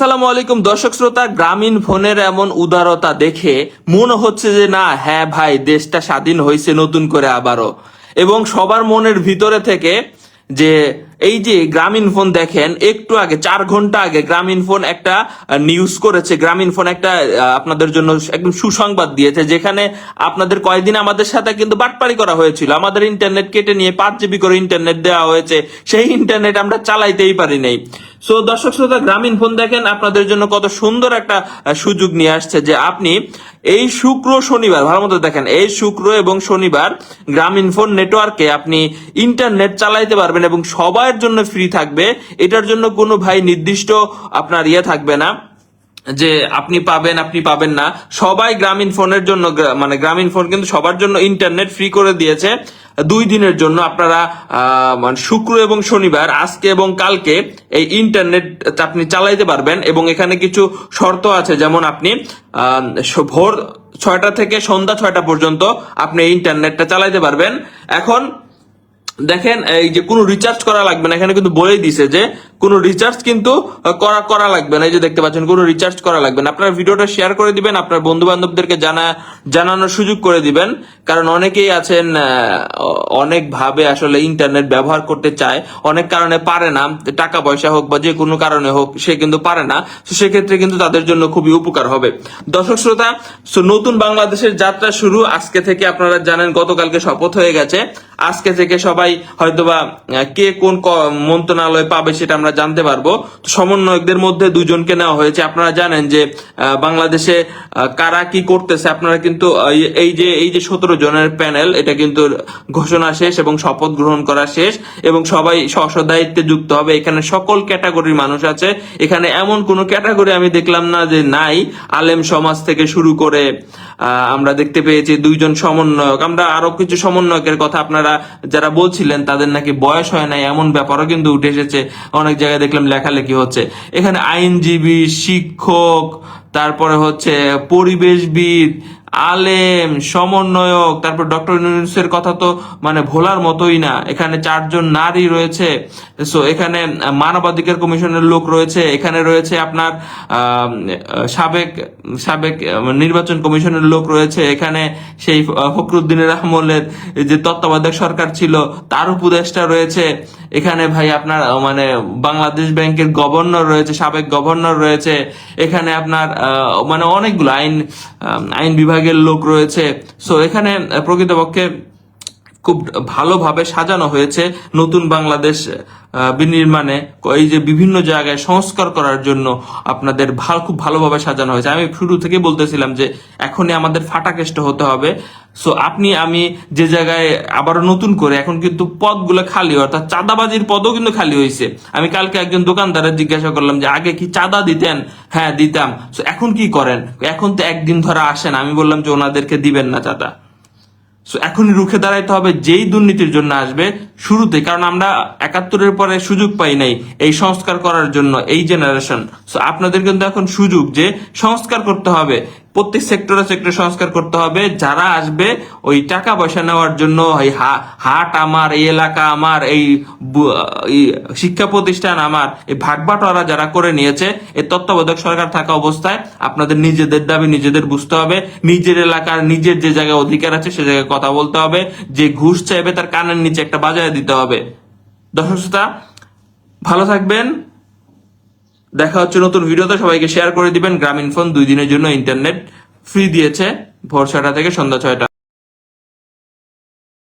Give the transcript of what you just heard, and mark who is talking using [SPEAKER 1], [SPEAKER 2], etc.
[SPEAKER 1] আসসালামু আলাইকুম। দর্শক শ্রোতা, গ্রামীণ ফোনের এমন উদারতা দেখে মনে হচ্ছে যে, না হ্যাঁ ভাই, দেশটা স্বাধীন হয়েছে নতুন করে আবারও। এবং সবার মনের ভিতরে থেকে যে, এই যে গ্রামীণ ফোন দেখেন, একটু আগে, চার ঘণ্টা আগে গ্রামীণ ফোন একটা নিউজ করেছে। গ্রামীণ ফোন একটা আপনাদের জন্য একদম সুসংবাদ দিয়েছে, যেখানে আপনাদের কয়েকদিন আমাদের সাথে কিন্তু বাটপারি করা হয়েছিল। আমাদের ইন্টারনেট কেটে নিয়ে পাঁচ জিবি করে ইন্টারনেট দেওয়া হয়েছে। সেই ইন্টারনেট আমরা চালাইতেই পারি নাই। সো দর্শক শ্রোতা, গ্রামীণ ফোন দেখেন, আপনাদের জন্য কত সুন্দর একটা সুযোগ নিয়ে আসছে যে আপনি এই শুক্র শনিবার, ভালো মতো দেখেন, এই শুক্র এবং শনিবার গ্রামীণ ফোন নেটওয়ার্কে আপনি ইন্টারনেট চালাইতে পারবেন এবং সবার জন্য ফ্রি থাকবে। এটার জন্য কোনো ভাই নির্দিষ্ট আপনার ইয়ে থাকবে না যে আপনি পাবেন আপনি পাবেন না। সবাই গ্রামীণ ফোনের জন্য মানে গ্রামীণ ফোন কিন্তু সবার জন্য ইন্টারনেট ফ্রি করে দিয়েছে। দুই দিনের জন্য আপনারা মানে শুক্র এবং শনিবার, আজকে এবং কালকে এই ইন্টারনেট আপনি চালাইতে পারবেন এবং এখানে কিছু শর্ত আছে। যেমন আপনি ভোর ছয়টা থেকে সন্ধ্যা ছয়টা পর্যন্ত আপনি ইন্টারনেটটা চালাইতে পারবেন। এখন দেখেন, এই যে কোনো রিচার্জ করা লাগবে না। এখানে কিন্তু বলেই দিছে যে কোনো রিচার্জ কিন্তু করা করা লাগবে না। এই যে দেখতে পাচ্ছেন, কোনো রিচার্জ করা লাগবে না। আপনার ভিডিওটা শেয়ার করে দিবেন, আপনার বন্ধু বান্ধবদেরকে জানা, জানানোর সুযোগ করে দিবেন। কারণ অনেকেই আছেন অনেক ভাবে আসলে ইন্টারনেট ব্যবহার করতে চায়। অনেক কারণে পারে না। টাকা পয়সা হোক বা যে কোনো কারণে হোক, সে কিন্তু পারে না। সেক্ষেত্রে কিন্তু তাদের জন্য খুবই উপকার হবে। দর্শক শ্রোতা নতুন বাংলাদেশের যাত্রা শুরু আজকে থেকে আপনারা জানেন, গতকালকে শপথ হয়ে গেছে। আজকে থেকে সবাই হয়তোবা কে কোন মন্ত্রণালয় পাবে সেটা আমরা জানতে পারব। সমন্বয়কদের মধ্যে দুজনকে নেওয়া হয়েছে। আপনারা জানেন যে বাংলাদেশে কারা কি করতেছে, আপনারা কিন্তু এই যে এই যে সতেরো জনের প্যানেল, এটা কিন্তু ঘোষণা শেষ এবং শপথ গ্রহণ করা শেষ এবং সবাই স্ব যুক্ত হবে। এখানে সকল ক্যাটাগরির মানুষ আছে। এখানে এমন কোনো ক্যাটাগরি আমি দেখলাম না যে নাই। আলেম সমাজ থেকে শুরু করে আমরা দেখতে পেয়েছি দুইজন সমন্বয়ক। আমরা আরও কিছু সমন্বয়কের কথা আপনারা যারা বলছিলেন, তাদের নাকি বয়স হয় নাই, এমন ব্যাপারও কিন্তু উঠে এসেছে। অনেক জায়গায় দেখলাম লেখালেখি হচ্ছে। এখানে আইনজীবী শিক্ষক তারপরে হচ্ছে পরিবেশবিদ আলেম, সমন্বয়ক, তারপর ডক্টর ইউনুসের কথা তো মানে ভোলার মতোই না। এখানে চারজন নারী রয়েছে। সো এখানে মানবাধিকার কমিশনের লোক রয়েছে। এখানে রয়েছে আপনার সাবেক সাবেক নির্বাচন কমিশনের লোক রয়েছে। এখানে সেই ফখরুদ্দিনের আমলের যে তত্ত্বাবধায়ক সরকার ছিল, তার উপদেষ্টা রয়েছে। এখানে ভাই আপনার মানে বাংলাদেশ ব্যাংকের গভর্নর রয়েছে, সাবেক গভর্নর রয়েছে। এখানে আপনার মানে অনেকগুলো আইন আইন আইন বিভাগের লোক রয়েছে। সো এখানে প্রকৃতপক্ষে খুব ভালোভাবে সাজানো হয়েছে নতুন বাংলাদেশ বিনির্মাণে। এই যে বিভিন্ন জায়গায় সংস্কার করার জন্য আপনাদের ভালো, খুব ভালোভাবে সাজানো হয়েছে। আমি শুরু থেকে বলতেছিলাম যে এখনই আমাদের ফাটাকেষ্ট হতে হবে। সো আপনি, আমি যে জায়গায় আবারও নতুন করে এখন কিন্তু পদগুলো খালি, অর্থাৎ চাঁদাবাজির পদও কিন্তু খালি হয়েছে। আমি কালকে একজন দোকানদারের জিজ্ঞাসা করলাম যে, আগে কি চাঁদা দিতেন? হ্যাঁ দিতাম। সো এখন কি করেন? এখন তো একদিন ধরে আসেন আমি বললাম যে, ওনাদেরকে দিবেন না চাঁদা। সো এখনই রুখে দাঁড়াইতে হবে, যেই দুর্নীতির জন্য আসবে শুরুতে, কারণ আমরা একাত্তরের পরে সুযোগ পাই নাই এই সংস্কার করার জন্য, এই জেনারেশন সো আপনাদের কিন্তু এখন সুযোগ যে সংস্কার করতে হবে। প্রত্যেক সেক্টরে সেক্টরে সংস্কার করতে হবে। যারা আসবে ওই টাকা পয়সা নেওয়ার জন্য হা- হাট আমার এই এলাকা আমার এই এই শিক্ষা প্রতিষ্ঠান আমার এই ভাগবাটোয়ারা যারা করে নিয়েছে এই তত্ত্বাবধায়ক সরকার থাকা অবস্থায় আপনাদের নিজেদের দাবি নিজেদের বুঝতে হবে। নিজের এলাকার নিজের যে জায়গায় অধিকার আছে সে জায়গায় কথা বলতে হবে। যে ঘুষ চাইবে তার কানের নিচে একটা বাজায় দিতে হবে। দর্শক শ্রোতা, ভালো থাকবেন। দেখা হচ্ছে নতুন ভিডিওতে। সবাইকে শেয়ার করে দিবেন। গ্রামীণ ফোন দুই দিনের জন্য ইন্টারনেট ফ্রি দিয়েছে। ভোর ছয়টা থেকে সন্ধ্যা ছয়টা।